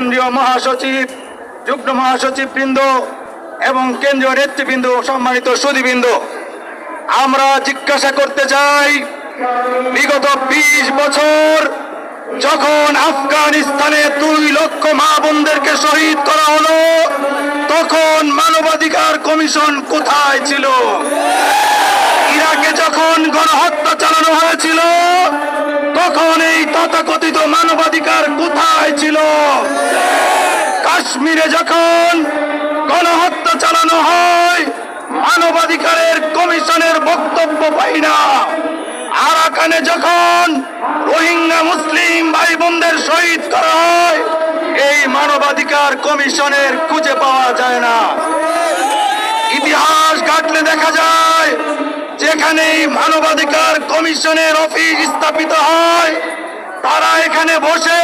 কেন্দ্রীয় মহাসচিব, যুগ্ম মহাসচিব বৃন্দ এবং কেন্দ্রীয় নেতৃবৃন্দ, সম্মানিত সুদীবৃন্দ আমরা জিজ্ঞাসা করতে চাই, বিগত বিশ বছর যখন আফগানিস্তানে দুই লক্ষ মা বোনদেরকে শহীদ করা হলো, তখন মানবাধিকার কমিশন কোথায় ছিল? কাশ্মীরে যখন গণহত্যা চালানো হয়, মানবাধিকারের কমিশনের বক্তব্য পাই না। আরাকানে যখন রোহিঙ্গা মুসলিম ভাই বোনদের শহীদ করা হয়, এই মানবাধিকার কমিশনের খুঁজে পাওয়া যায় না। ইতিহাস ঘাটলে দেখা যায় যেখানে মানবাধিকার কমিশনের অফিস স্থাপিত হয়, তারা এখানে বসে